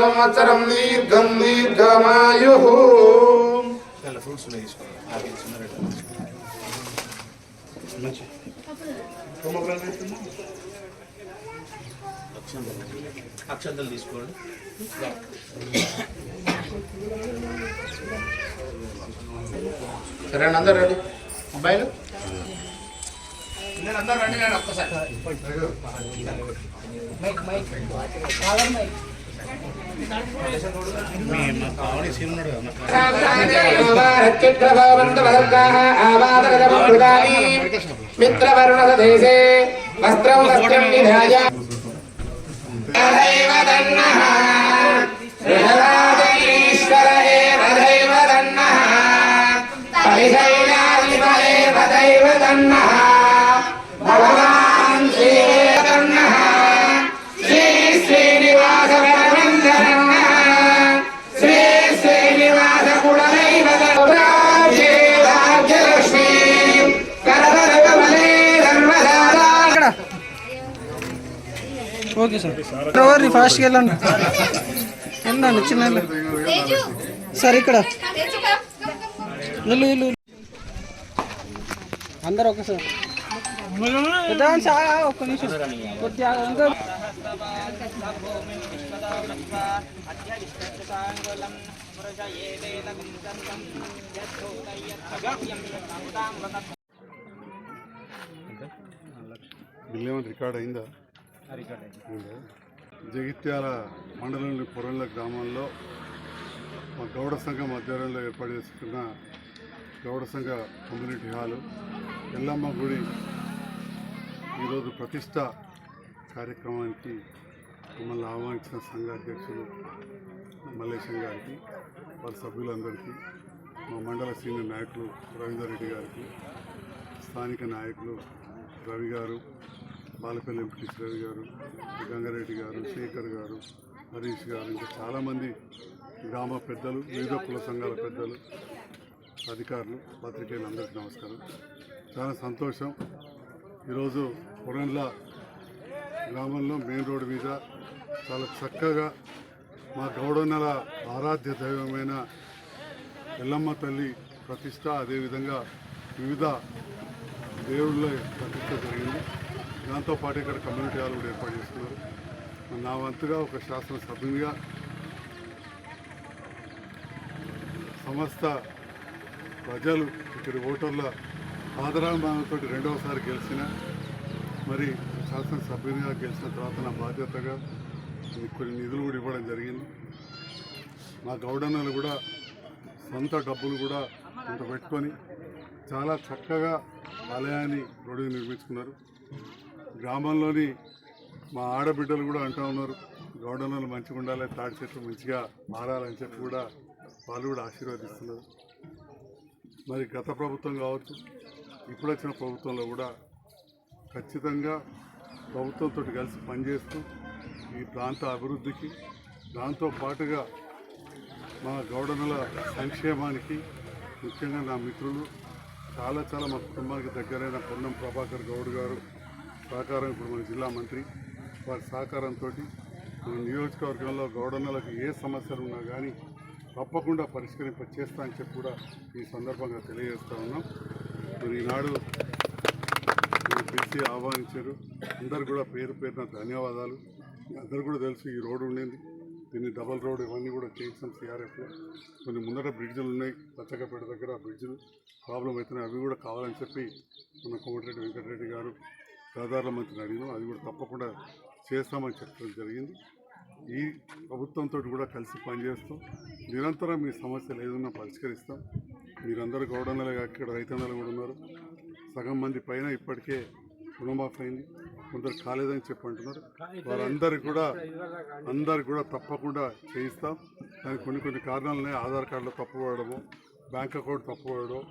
సంవత్సరం దీర్ఘం దీర్ఘమాయు అక్షంతలు తీసుకోండి. సరే అందరు రండి. అబ్బాయిలు? పిల్లలు అందరూ రండి నేను ఒక్కసారి మిత్రవర్ణదేశే వస్త్రం వస్త్రం నిధాయ దైవదన్నః ఋషరాజీశ్వర ఏవ ఓకే సార్ ఎవరిని ఫాస్ట్కి వెళ్ళండి. వెళ్ళండి చిన్న సార్ ఇక్కడ. వెళ్ళు వెళ్ళు అందరు ఒకసారి సార్ ఒక్క నిమిషం. కొద్దిగా బిల్ ఏమైనా రికార్డ్ అయిందా? జగిత్యాల మండలంలోని పొరంల గ్రామంలో మా గౌడ సంఘం ఆధ్వర్యంలో ఏర్పాటు చేసుకున్న గౌడ సంఘ కమ్యూనిటీ హాలు ఎల్లమ్మ గుడి ఈరోజు ప్రతిష్ట కార్యక్రమానికి మమ్మల్ని ఆహ్వానించిన సంఘ అధ్యక్షులు మల్లేశం గారికి వారి సభ్యులందరికీ మా మండల సీనియర్ నాయకులు రవీందర్ రెడ్డి గారికి స్థానిక నాయకులు రవి గారు పాలపల్లి వెంకటేశ్వర గారు గంగారెడ్డి గారు శేఖర్ గారు హరీష్ గారు ఇంకా చాలామంది గ్రామ పెద్దలు వివిధ కుల సంఘాల పెద్దలు అధికారులు పత్రికేయులు అందరికీ నమస్కారం. చాలా సంతోషం. ఈరోజు కొరండ్ల గ్రామంలో మెయిన్ రోడ్డు మీద చాలా చక్కగా మా గౌడన్నల ఆరాధ్య దైవమైన ఎల్లమ్మ తల్లి ప్రతిష్ట అదేవిధంగా వివిధ దేవుళ్ళ ప్రతిష్ట జరిగింది. దాంతోపాటు ఇక్కడ కమ్యూనిటీ హాల్ కూడా ఏర్పాటు చేస్తున్నారు. నా వంతుగా ఒక శాసనసభ్యునిగా సమస్త ప్రజలు ఇక్కడి ఓటర్ల ఆదరాభిమానంతో రెండవసారి గెలిచిన మరి శాసనసభ్యునిగా గెలిచిన తర్వాత నా బాధ్యతగా కొన్ని నిధులు కూడా ఇవ్వడం జరిగింది. మా గౌడన్నలు కూడా సొంత డబ్బులు కూడా కొంత పెట్టుకొని చాలా చక్కగా ఆలయాన్ని రోడ్డు నిర్మించుకున్నారు. గ్రామంలోని మా ఆడబిడ్డలు కూడా అంటూ ఉన్నారు గౌడన్నలు మంచిగా ఉండాలి తాడి చెట్లు మంచిగా మారాలని చెప్పి కూడా వాళ్ళు కూడా ఆశీర్వదిస్తున్నారు. మరి గత ప్రభుత్వం కావచ్చు ఇప్పుడు వచ్చిన ప్రభుత్వంలో కూడా ఖచ్చితంగా ప్రభుత్వంతో కలిసి పనిచేస్తూ ఈ ప్రాంత అభివృద్ధికి దాంతో పాటుగా మా గౌడనల సంక్షేమానికి ముఖ్యంగా నా మిత్రులు చాలా చాలా మా కుటుంబానికి దగ్గరైన పొన్నం ప్రభాకర్ గౌడ్ గారు సహకారం ఇప్పుడు మన జిల్లా మంత్రి వారి సహకారంతో మన నియోజకవర్గంలో గౌడన్నలకు ఏ సమస్యలు ఉన్నా కానీ తప్పకుండా పరిష్కరింప చేస్తా అని చెప్పి కూడా ఈ సందర్భంగా తెలియజేస్తా ఉన్నాం. మరి ఈనాడు పిలిచి ఆహ్వానించారు. అందరు కూడా పేరు పేరున ధన్యవాదాలు. అందరు కూడా తెలుసు ఈ రోడ్డు ఉండింది. దీన్ని డబల్ రోడ్ ఇవన్నీ కూడా చేయించాం సిఆర్ఎఫ్లో కొన్ని ముందర బ్రిడ్జ్లు ఉన్నాయి. పచ్చకపేట దగ్గర ఆ బ్రిడ్జ్లు. ప్రాబ్లం అవుతున్నాయి అవి కూడా కావాలని చెప్పి మన కోమటిరెడ్డి వెంకటరెడ్డి గారు సాధారణ మంత్రిని అడిగినాం. అది కూడా తప్పకుండా చేస్తామని చెప్పడం జరిగింది. ఈ ప్రభుత్వంతో కూడా కలిసి పనిచేస్తాం. నిరంతరం మీ సమస్యలు ఏదన్నా పరిష్కరిస్తాం. మీరందరూ గౌడన్నలు ఇక్కడ రైతన్నలు కూడా ఉన్నారు. సగం మంది పైన ఇప్పటికే రుణమాఫీ అయింది. కొందరు కాలేదని చెప్పి అంటున్నారు. వారందరికి కూడా అందరికి కూడా తప్పకుండా చేయిస్తాం. దానికి కొన్ని కొన్ని కారణాలు ఉన్నాయి. ఆధార్ కార్డులో తప్పు తప్పుపడము బ్యాంక్ అకౌంట్ తప్పు తప్పుపడడం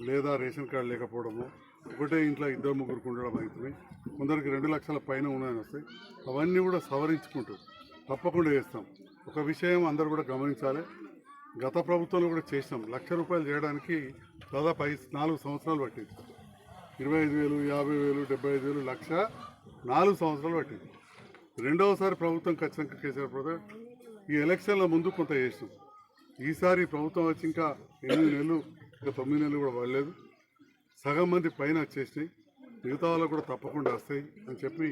లేదా రేషన్ కార్డు లేకపోవడము ఒకటే ఇంట్లో ఇద్దరు ముగ్గురు ఉండడం అవుతున్నాయి కొందరికి రెండు లక్షల పైన ఉన్నాయని వస్తాయి అవన్నీ కూడా సవరించుకుంటూ తప్పకుండా చేస్తాం. ఒక విషయం అందరూ కూడా గమనించాలి. గత ప్రభుత్వంలో కూడా చేసినాం. లక్ష రూపాయలు చేయడానికి దాదాపు ఐదు నాలుగు సంవత్సరాలు పట్టింది. ఇరవై ఐదు వేలు యాభై వేలు డెబ్బై ఐదు వేలు లక్ష నాలుగు సంవత్సరాలు పట్టింది. రెండవసారి ప్రభుత్వం ఖచ్చితంగా కేసీఆర్ ప్రభుత్వం ఈ ఎలక్షన్ల ముందు కొంత చేసినాం. ఈసారి ప్రభుత్వం వచ్చి ఇంకా ఎనిమిది నెలలు ఇంకా తొమ్మిది నెలలు కూడా పడలేదు. సగం మంది పైన వచ్చేసినాయి. మిగతా వాళ్ళకు కూడా తప్పకుండా వస్తాయి అని చెప్పి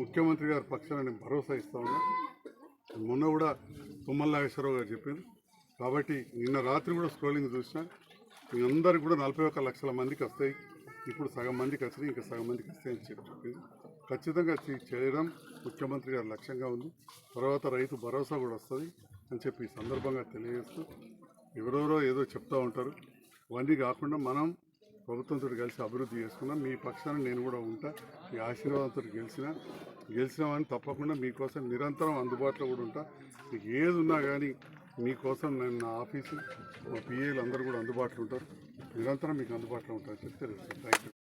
ముఖ్యమంత్రి గారి పక్షాన నేను భరోసా ఇస్తా ఉన్నా. మొన్న కూడా తుమ్మల నాగేశ్వరరావు గారు చెప్పారు. కాబట్టి నిన్న రాత్రి కూడా స్క్రోలింగ్ చూసినా మీ అందరికి కూడా నలభై ఒక్క లక్షల మందికి వస్తాయి. ఇప్పుడు సగం మందికి వచ్చినాయి ఇంకా సగం మందికి వస్తాయని చెప్పి చెప్పింది. ఖచ్చితంగా చేయడం ముఖ్యమంత్రి గారి లక్ష్యంగా ఉంది. తర్వాత రైతు భరోసా కూడా వస్తుంది అని చెప్పి ఈ సందర్భంగా తెలియజేస్తూ ఎవరెవరో ఏదో చెప్తూ ఉంటారు. అవన్నీ కాకుండా మనం ప్రభుత్వంతో కలిసి అభివృద్ధి చేసుకున్నాం మీ పక్షాన నేను కూడా ఉంటా మీ ఆశీర్వాదంతో గెలిచిన గెలిచినామని తప్పకుండా మీకోసం నిరంతరం అందుబాటులో కూడా ఉంటా. మీకు ఏది ఉన్నా కానీ మీకోసం నేను నా ఆఫీసు మా పిఏలు అందరూ కూడా అందుబాటులో ఉంటారు. నిరంతరం మీకు అందుబాటులో ఉంటారని చెప్తే థ్యాంక్ యూ